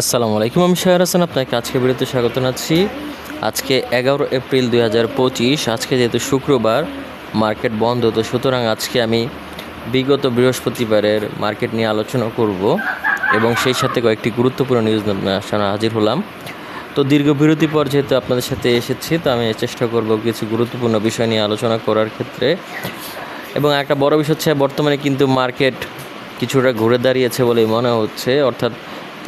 আসসালামু আলাইকুম, আমি শাহর হাসান, আপনাকে আজকে ভিডিওতে স্বাগত জানাচ্ছি। আজকে এগারো এপ্রিল দুই হাজার পঁচিশ, আজকে যেহেতু শুক্রবার, মার্কেট বন্ধ, তো সুতরাং আজকে আমি বিগত বৃহস্পতিবারের মার্কেট নিয়ে আলোচনা করব এবং সেই সাথে কয়েকটি গুরুত্বপূর্ণ নিউজ সামনে হাজির হলাম। তো দীর্ঘ বিরতি পর যেহেতু আপনাদের সাথে এসেছি, তো আমি চেষ্টা করব কিছু গুরুত্বপূর্ণ বিষয় নিয়ে আলোচনা করার ক্ষেত্রে। এবং একটা বড় বিষয় হচ্ছে, বর্তমানে কিন্তু মার্কেট কিছুটা ঘুরে দাঁড়িয়েছে বলেই মনে হচ্ছে, অর্থাৎ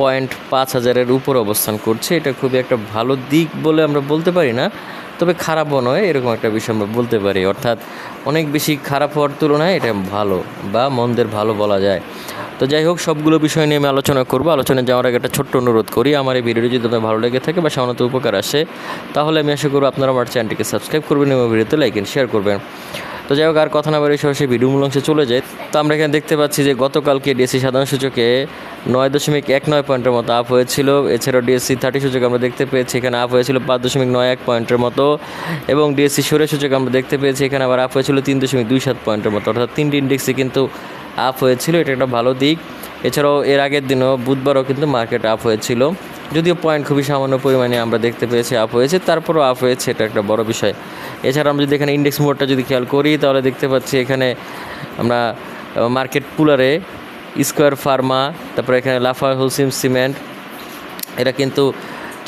পয়েন্ট পাঁচ হাজারের উপর অবস্থান করছে। এটা খুবই একটা ভালো দিক বলে আমরা বলতে পারি না, তবে খারাপও নয়, এরকম একটা বিষয় আমরা বলতে পারি। অর্থাৎ অনেক বেশি খারাপ হওয়ার তুলনায় এটা ভালো বা মন্দের ভালো বলা যায়। তো যাই হোক, সবগুলো বিষয় নিয়ে আমি আলোচনা করব। আলোচনা যাওয়ার আগে একটা ছোট্ট অনুরোধ করি, আমার এই ভিডিওটি যদি আপনার ভালো লেগে থাকে বা সামান্য উপকার আসে, তাহলে আমি আশা করব আপনারা আমার চ্যানেলটিকে সাবস্ক্রাইব করবেন এবং ভিডিওতে লাইক এন্ড শেয়ার করবেন। তো যাই হোক, আর কথা না বেরিয়ে সরাসরি ভিডিও মূল অংশে চলে যায়। তো আমরা এখানে দেখতে পাচ্ছি যে গতকালকে ডিএসসি সাধারণ সূচকে নয় দশমিক এক নয় পয়েন্টের মতো আপ হয়েছিল। এছাড়াও ডিএসসি থার্টি সূচক আমরা দেখতে পেয়েছি, এখানে আপ হয়েছিল পাঁচ দশমিক নয় এক পয়েন্টের মতো। এবং ডিএসসি সরে সূচক আমরা দেখতে পেয়েছি, এখানে আবার আপ হয়েছিল তিন দশমিক দুই সাত পয়েন্টের মতো। অর্থাৎ তিনটি ইন্ডেক্সে কিন্তু আপ হয়েছিল, এটা একটা ভালো দিক। এছাড়াও এর আগের দিনও বুধবারও কিন্তু মার্কেট আপ হয়েছিল। যদিও পয়েন্ট খুবই সামান্য পরিমাণে আমরা দেখতে পেয়েছি আপ হয়েছে, তারপরও আপ হয়েছে, এটা একটা বড় বিষয়। এছাড়া আমরা যদি এখানে ইন্ডেক্স মোডটা যদি খেয়াল করি, তাহলে দেখতে পাচ্ছি এখানে আমরা মার্কেট পুলারে স্কোয়ার ফার্মা তারপরে এখানে লাফা হোলসিম সিমেন্ট এটা কিন্তু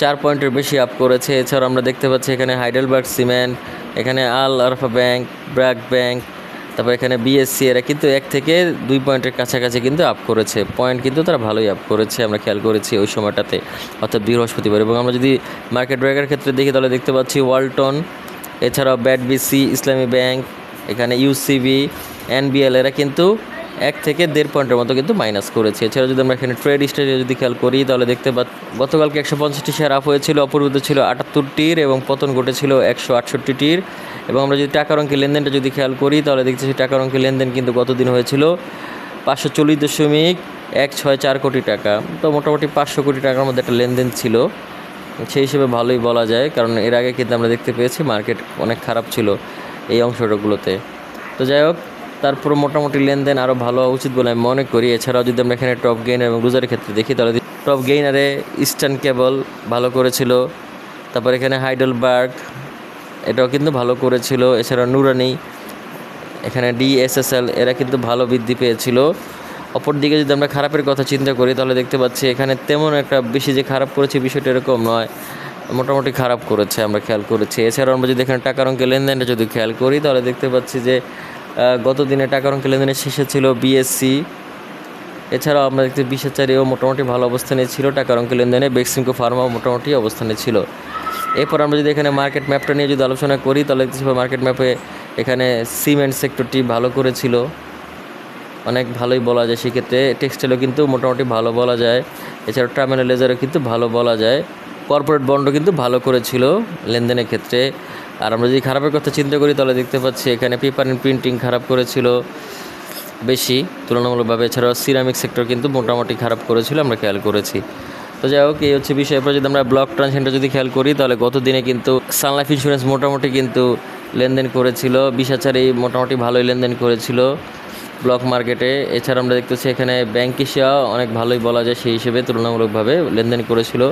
চার পয়েন্টের বেশি আপ করেছে। এছাড়াও আমরা দেখতে পাচ্ছি এখানে হাইডেলবার্গ সিমেন্ট এখানে Al Arafah bank BRAC bank তারপর এখানে বিএসসি এরা কিন্তু এক থেকে দুই পয়েন্টের কাছাকাছি কিন্তু আপ করেছে। পয়েন্ট কিন্তু তারা ভালোই আপ করেছে, আমরা খেয়াল করেছি ওই সময়টাতে, অর্থাৎ বৃহস্পতিবার। এবং আমরা যদি মার্কেট ব্রেকের ক্ষেত্রে দেখি, তাহলে দেখতে পাচ্ছি ওয়ালটন এছাড়াও ব্যাট বিসি ইসলামী ব্যাংক এখানে ইউসিবি এনবিএল এরা কিন্তু এক থেকে দেড় পয়েন্টের মতো কিন্তু মাইনাস করেছে। এছাড়া যদি আমরা এখানে ট্রেড স্টেজে যদি খেয়াল করি, তাহলে দেখতে পা গতকালকে একশো পঞ্চাশটি শেয়ার আপ হয়েছিল, অপরিবৃত ছিল আটাত্তরটির এবং পতন ঘটেছিল একশো আটষট্টিটির। এবং আমরা যদি টাকার অঙ্কের লেনদেনটা যদি খেয়াল করি, তাহলে দেখতেছি টাকার অঙ্কের লেনদেন কিন্তু গতদিন হয়েছিল? পাঁচশো চল্লিশ দশমিক এক ছয় চার কোটি টাকা। তো মোটামুটি পাঁচশো কোটি টাকার মধ্যে একটা লেনদেন ছিল। সেই হিসেবে ভালোই বলা যায়, কারণ এর আগে কিন্তু আমরা দেখতে পেয়েছি মার্কেট অনেক খারাপ ছিল এই অংশটাগুলোতে তো যাই হোক তারপর মোটামুটি লেনদেন আরও ভালো হওয়া উচিত বলে আমি মনে করি। এছাড়াও যদি আমরা এখানে টপ গেইনার এবং লুজারের ক্ষেত্রে দেখি, তাহলে টপ গেইনারে ইস্টার্ন কেবল ভালো করেছিল, তারপর এখানে হাইডেলবার্গ এটাও কিন্তু ভালো করেছিল। এছাড়া নুরানি এখানে ডিএসএসএল এরা কিন্তু ভালো বৃদ্ধি পেয়েছিল। অপরদিকে যদি আমরা খারাপের কথা চিন্তা করি, তাহলে দেখতে পাচ্ছি এখানে তেমন একটা বেশি যে খারাপ করেছে বিষয়টা এরকম নয়, মোটামুটি খারাপ করেছে আমরা খেয়াল করেছি। এছাড়াও আমরা যদি এখানে টাকার অঙ্কের লেনদেনটা যদি খেয়াল করি, তাহলে দেখতে পাচ্ছি যে গত দিনে টাকার অঙ্কের লেনদেনের শেষে ছিল বিএসসি এছাড়াও আমরা দেখতে বিশেষাচারীও মোটামুটি ভালো অবস্থানে ছিল। টাকার অঙ্কের লেনদেনে বেক্সিমকো ফার্মাও মোটামুটি অবস্থানে ছিল। এরপর আমরা যদি এখানে মার্কেট ম্যাপটা নিয়ে যদি আলোচনা করি, তাহলে দেখতে পাবো মার্কেট ম্যাপে এখানে সিমেন্ট সেক্টরটি ভালো করেছিল। অনেক ভালোই বলা যায় সেক্ষেত্রে। টেক্সটাইলও কিন্তু মোটামুটি ভালো বলা যায়। এছাড়া টার্মিনাল লেজারও কিন্তু ভালো বলা যায়। কর্পোরেট বন্ডও কিন্তু ভালো করেছিল লেনদেনের ক্ষেত্রে। আর আমরা যদি খারাপের কথা চিন্তা করি, তাহলে দেখতে পাচ্ছি এখানে পেপার অ্যান্ড প্রিন্টিং খারাপ করেছিল বেশি। তুলনামূলকভাবে এছাড়াও সিরামিক সেক্টর কিন্তু মোটামুটি খারাপ করেছিল, আমরা খেয়াল করেছি। তো যাই হোক, এই হচ্ছে বিষয়। এরপর যদি আমরা ব্লক ট্রানজেকশনটা যদি খেয়াল করি, তাহলে গত দিনে কিন্তু সানলাইফ ইন্স্যুরেন্স মোটামুটি কিন্তু লেনদেন করেছিল। বিশাচারি মোটামুটি ভালোই লেনদেন করেছিল ব্লক মার্কেটে এছাড়া আমরা দেখতেছি এখানে ব্যাংক এশিয়া অনেক ভালোই বলা যায় সেই হিসেবে তুলনামূলকভাবে লেনদেন করেছিল।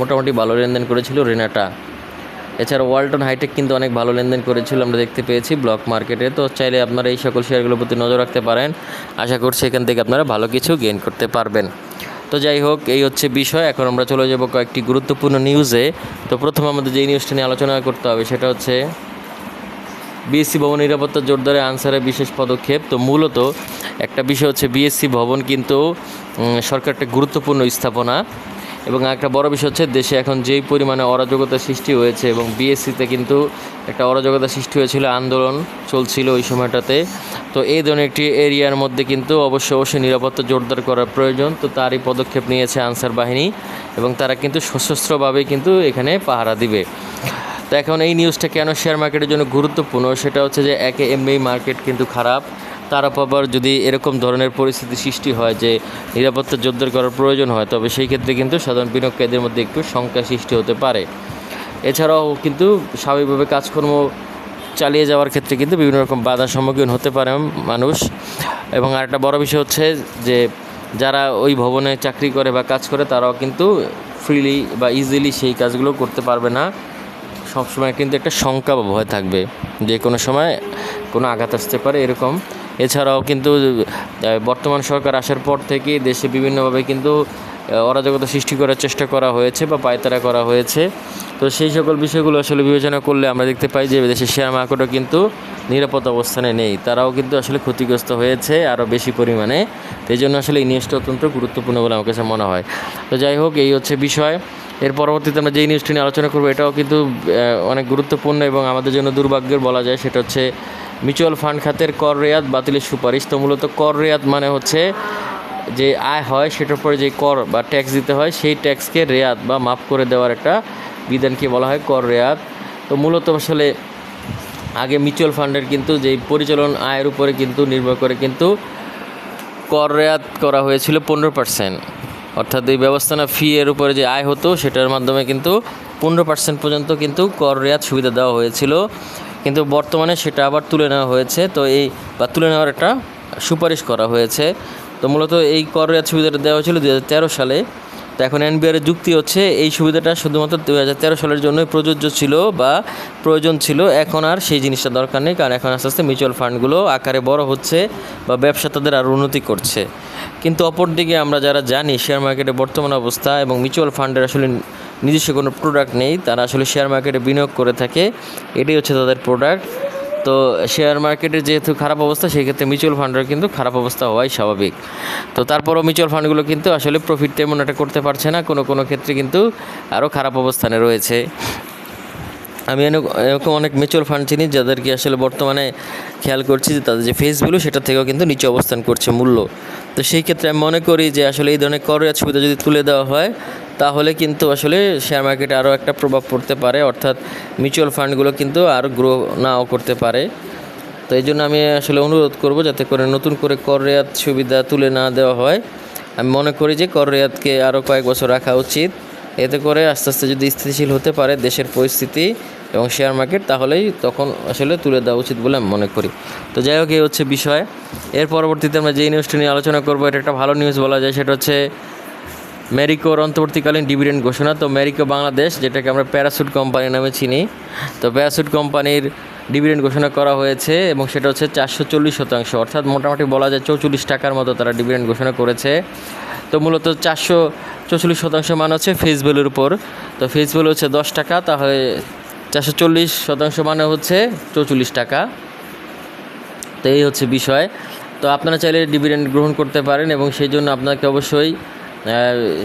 মোটামুটি ভালো লেনদেন করেছিল রেনাটা। এছাড়া ওয়ালটন হাইটেক কিন্তু অনেক ভালো লেনদেন করেছিল আমরা দেখতে পেয়েছি ব্লক মার্কেটে তো চাইলে আপনারা এই সকল শেয়ারগুলোর প্রতি নজর রাখতে পারেন। আশা করছি এখান থেকে আপনারা ভালো কিছু গেইন করতে পারবেন। তো যাই হোক এই হচ্ছে বিষয়। এখন আমরা চলে যাব কয়েকটি গুরুত্বপূর্ণ নিউজে তো প্রথমে আমাদের যে নিউজটা নিয়ে আলোচনা করতে হবে সেটা হচ্ছে বিএসসি ভবন নিরাপত্তা জোরদারে আনসারের বিশেষ পদক্ষেপ। তো মূলত একটা বিষয় হচ্ছে বিএসসি ভবন কিন্তু উম, সরকার একটা গুরুত্বপূর্ণ স্থাপনা। এবং একটা বড় বিষয় হচ্ছে দেশে এখন যেই পরিমাণে অরাজকতা সৃষ্টি হয়েছে এবং বিএসসিতে কিন্তু একটা অরাজকতা সৃষ্টি হয়েছিল, আন্দোলন চলছিল ওই সময়টাতে। তো এই ধরনের একটি এরিয়ার মধ্যে কিন্তু অবশ্যই অবশ্যই নিরাপত্তা জোরদার করার প্রয়োজন। তো তারই পদক্ষেপ নিয়েছে আনসার বাহিনী এবং তারা কিন্তু সশস্ত্রভাবে কিন্তু এখানে পাহারা দিবে। তো এখন এই নিউজটা কেন শেয়ার মার্কেটের জন্য গুরুত্বপূর্ণ? সেটা হচ্ছে যে একে এমনি মার্কেট কিন্তু খারাপ। তার আবার যদি এরকম ধরনের পরিস্থিতি সৃষ্টি হয় যে নিরাপত্তা জোরদার করার প্রয়োজন হয়, তবে সেই ক্ষেত্রে কিন্তু সাধারণ বিনিয়োগকারীদের মধ্যে একটু শঙ্কা সৃষ্টি হতে পারে। এছাড়াও কিন্তু স্বাভাবিকভাবে কাজকর্ম চালিয়ে যাওয়ার ক্ষেত্রে কিন্তু বিভিন্ন রকম বাধার সম্মুখীন হতে পারে মানুষ। এবং আরেকটা বড় বিষয় হচ্ছে যে যারা ওই ভবনে চাকরি করে বা কাজ করে, তারাও কিন্তু ফ্রিলি বা ইজিলি সেই কাজগুলো করতে পারবে না। সবসময় কিন্তু একটা শঙ্কা ভয় থাকবে। যে কোনো সময় কোনো আঘাত আসতে পারে এরকম। এছাড়াও কিন্তু বর্তমান সরকার আসার পর থেকে দেশে বিভিন্নভাবে কিন্তু অরাজকতা সৃষ্টি করার চেষ্টা করা হয়েছে বা পায়তারা করা হয়েছে। তো সেই সকল বিষয়গুলো আসলে বিবেচনা করলে আমরা দেখতে পাই যে দেশের শেয়ার মার্কেটও কিন্তু নিরাপদ অবস্থানে নেই। তারাও কিন্তু আসলে ক্ষতিগ্রস্ত হয়েছে আরও বেশি পরিমাণে। এই জন্য আসলে এই নিউজটা অত্যন্ত গুরুত্বপূর্ণ বলে আমার কাছে মনে হয়। তো যাই হোক, এই হচ্ছে বিষয়। এর পরবর্তীতে আমরা যেই নিউজটি নিয়ে আলোচনা করব, এটাও কিন্তু অনেক গুরুত্বপূর্ণ এবং আমাদের জন্য দুর্ভাগ্যের বলা যায়, সেটা হচ্ছে মিউচুয়াল ফান্ড খাতের কর রেয়াত বাতিলের সুপারিশ। তো মূলত কর রেয়াত মানে হচ্ছে যে আয় হয়, সেটার পরে যে কর বা ট্যাক্স দিতে হয়, সেই ট্যাক্সকে রেয়াত বা মাফ করে দেওয়ার একটা বিধানকে বলা হয় কর রেয়াত। তো মূলত আসলে আগে মিউচুয়াল ফান্ডের কিন্তু যেই পরিচালন আয়ের উপরে কিন্তু নির্ভর করে কিন্তু কর রেয়াত করা হয়েছিল পনেরো পার্সেন্ট অর্থাৎ এই ব্যবস্থানা ফি এর উপরে যে আয় হতো, সেটার মাধ্যমে কিন্তু পনেরো পার্সেন্ট পর্যন্ত কিন্তু কর রেয়াত সুবিধা দেওয়া হয়েছিল। কিন্তু বর্তমানে সেটা আবার তুলে নেওয়া হয়েছে। তো এই বা তুলে নেওয়ার একটা সুপারিশ করা হয়েছে। তো মূলত এই কর রেয়াত সুবিধাটা দেওয়া হয়েছিল দু হাজার তেরো সালে। তো এখন এনবিআর এর যুক্তি হচ্ছে, এই সুবিধাটা শুধুমাত্র দু হাজার তেরো সালের জন্যই প্রযোজ্য ছিল বা প্রয়োজন ছিল। এখন আর সেই জিনিসটা দরকার নেই, কারণ এখন আস্তে আস্তে মিউচুয়াল ফান্ডগুলো আকারে বড় হচ্ছে বা ব্যবসা তাদের আরও উন্নতি করছে। কিন্তু অপরদিকে আমরা যারা জানি শেয়ার মার্কেটের বর্তমান অবস্থা এবং মিউচুয়াল ফান্ডের আসলে নিজস্ব কোনো প্রোডাক্ট নেই, তারা আসলে শেয়ার মার্কেটে বিনিয়োগ করে থাকে। এটাই হচ্ছে তাদের প্রোডাক্ট তো শেয়ার মার্কেটের যেহেতু খারাপ অবস্থা সেই ক্ষেত্রে মিউচুয়াল ফান্ডের কিন্তু খারাপ অবস্থা হওয়াই স্বাভাবিক। তো তারপরও মিউচুয়াল ফান্ডগুলো কিন্তু আসলে প্রফিট তেমন একটা করতে পারছে না, কোনো কোনো ক্ষেত্রে কিন্তু আরও খারাপ অবস্থানে রয়েছে। আমি এরকম অনেক মিউচুয়াল ফান্ড চিনি, যাদেরকে আসলে বর্তমানে খেয়াল করছি যে তাদের যে ফেসগুলো সেটা থেকেও কিন্তু নিচে অবস্থান করছে মূল্য। তো সেই ক্ষেত্রে আমি মনে করি যে আসলে এই ধরনের কর রেয়াত সুবিধা যদি তুলে দেওয়া হয় তাহলে কিন্তু আসলে শেয়ার মার্কেটে আরও একটা প্রভাব পড়তে পারে, অর্থাৎ মিউচুয়াল ফান্ডগুলো কিন্তু আরও গ্রো নাও করতে পারে। তো এই জন্য আমি আসলে অনুরোধ করব যাতে করে নতুন করে কর রেয়াত সুবিধা তুলে না দেওয়া হয়। আমি মনে করি যে কর রেয়াতকে আরও কয়েক বছর রাখা উচিত। এতে করে আস্তে আস্তে যদি স্থিতিশীল হতে পারে দেশের পরিস্থিতি এবং শেয়ার মার্কেট তাহলেই তখন আসলে তুলে দেওয়া উচিত বলে আমি মনে করি। তো যাই হোক, এই হচ্ছে বিষয়। এর পরবর্তীতে আমরা যেই নিউজটি নিয়ে আলোচনা করব, এটা একটা ভালো নিউজ বলা যায়, সেটা হচ্ছে মেরিকোর অন্তর্বর্তীকালীন ডিভিডেন্ড ঘোষণা। তো মেরিকো বাংলাদেশ যেটাকে আমরা প্যারাসুট কোম্পানি নামে চিনি। তো প্যারাসুট কোম্পানির ডিভিডেন্ড ঘোষণা করা হয়েছে এবং সেটা হচ্ছে চারশো চল্লিশ শতাংশ। অর্থাৎ মোটামুটি বলা যায় চৌচল্লিশ টাকার মতো তারা ডিভিডেন্ড ঘোষণা করেছে। তো মূলত চারশো চৌচল্লিশ শতাংশ মান হচ্ছে ফেস ভ্যালুর উপর। তো ফেস ভ্যালু হচ্ছে দশ টাকা, তাহলে চারশো চল্লিশ শতাংশ মানে হচ্ছে চৌচল্লিশ টাকা। তো এই হচ্ছে বিষয়। তো আপনারা চাইলে ডিভিডেন্ড গ্রহণ করতে পারেন এবং সেই জন্য আপনাকে অবশ্যই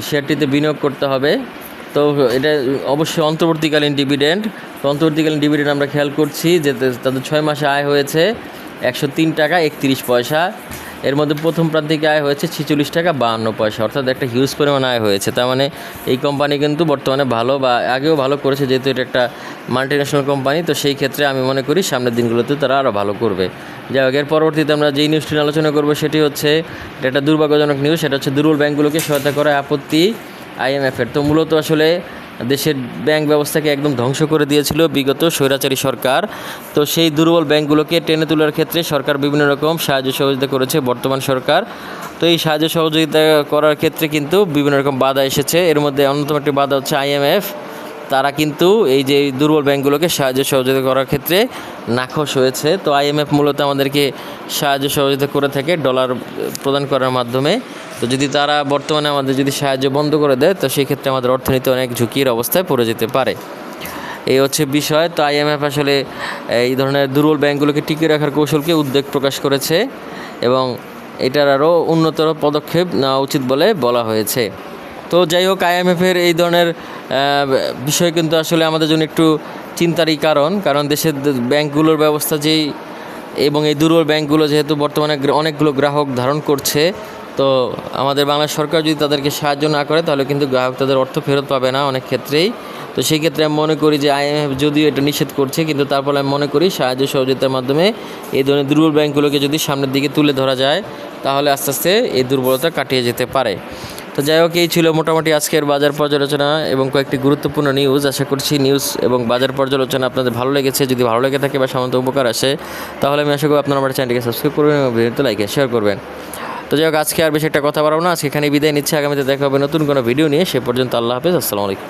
শেয়ারটিতে বিনিয়োগ করতে হবে। তো এটা অবশ্যই অন্তর্বর্তীকালীন ডিভিডেন্ড। অন্তর্বর্তীকালীন ডিভিডেন্ড আমরা খেয়াল করছি যে তাদের ছয় মাসে আয় হয়েছে একশো তিন টাকা, একত্রিশ পয়সা। এর মধ্যে প্রথম প্রান্তিকে আয় হয়েছে ছেচল্লিশ টাকা, বাহান্ন পয়সা। অর্থাৎ একটা হিউজ পরিমাণ আয় হয়েছে। তার মানে এই কোম্পানি কিন্তু বর্তমানে ভালো বা আগেও ভালো করেছে, যেহেতু এটা একটা মাল্টিন্যাশনাল কোম্পানি তো সেই ক্ষেত্রে আমি মনে করি সামনের দিনগুলোতে তারা আরও ভালো করবে। যাই হোক, এর পরবর্তীতে আমরা যেই নিউজটি আলোচনা করব সেটি হচ্ছে, এটা একটা দুর্ভাগ্যজনক নিউজ সেটা হচ্ছে দুর্বল ব্যাংকগুলোকে সহায়তা করা আপত্তি আইএমএফের তো মূলত আসলে দেশের ব্যাংক ব্যবস্থাকে একদম ধ্বংস করে দিয়েছিল বিগত স্বৈরাচারী সরকার। তো সেই দুর্বল ব্যাংকগুলোকে টেনে তোলার ক্ষেত্রে সরকার বিভিন্ন রকম সাহায্য সহযোগিতা করেছে বর্তমান সরকার। তো এই সাহায্য সহযোগিতা করার ক্ষেত্রে কিন্তু বিভিন্ন রকম বাধা এসেছে। এর মধ্যে অন্যতম একটি বাধা হচ্ছে আইএমএফ তারা কিন্তু এই যে দুর্বল ব্যাংকগুলোকে সাহায্য সহযোগিতা করার ক্ষেত্রে নাখোশ হয়েছে। তো আইএমএফ মূলত আমাদেরকে সাহায্য সহযোগিতা করে থাকে ডলার প্রদান করার মাধ্যমে। তো যদি তারা বর্তমানে আমাদের যদি সাহায্য বন্ধ করে দেয়, তো সেই ক্ষেত্রে আমাদের অর্থনীতি অনেক ঝুঁকির অবস্থায় পড়ে যেতে পারে। এই হচ্ছে বিষয়। তো আইএমএফ আসলে এই ধরনের দুর্বল ব্যাংকগুলোকে টিকিয়ে রাখার কৌশলকে উদ্বেগ প্রকাশ করেছে এবং এটার আরও উন্নতর পদক্ষেপ নেওয়া উচিত বলে বলা হয়েছে। তো যাই হোক আইএমএফের এই ধরনের বিষয় কিন্তু আসলে আমাদের জন্য একটু চিন্তারই কারণ। কারণ দেশের ব্যাংকগুলোর ব্যবস্থা যেই, এবং এই দুর্বল ব্যাংকগুলো যেহেতু বর্তমানে অনেকগুলো গ্রাহক ধারণ করছে, তো আমাদের বাংলা সরকার যদি তাদেরকে সাহায্য না করে, তাহলে কিন্তু গ্রাহক তাদের অর্থ ফেরত পাবে না অনেক ক্ষেত্রেই। তো সেই ক্ষেত্রে আমি মনে করি যে আইএমএফ যদিও এটা নিষেধ করছে, কিন্তু তারপরে আমি মনে করি সাহায্য সহযোগিতার মাধ্যমে এই ধরনের দুর্বল ব্যাংকগুলোকে যদি সামনের দিকে তুলে ধরা যায়, তাহলে আস্তে আস্তে এই দুর্বলতা কাটিয়ে যেতে পারে। তো যাই হোক, এই ছিল মোটামুটি আজকের বাজার পর্যালোচনা এবং কয়েকটি গুরুত্বপূর্ণ নিউজ আশা করছি নিউজ এবং বাজার পর্যালোচনা আপনাদের ভালো লেগেছে। যদি ভালো লেগে থাকে বা সামান্য উপকার আসে, তাহলে আমি আশা করি আপনারা আমার চ্যানেলকে সাবস্ক্রাইব করবেন এবং ভিডিওতে লাইক শেয়ার করবেন। তো যাই হোক, আজকে আর বেশি একটা কথা বাড়াবো না। আজকে এখানে বিদায় নিচ্ছে। আগামীতে দেখা হবে নতুন কোনো ভিডিও নিয়ে। সে পর্যন্ত আল্লাহ হাফেজ। আসসালামু আলাইকুম।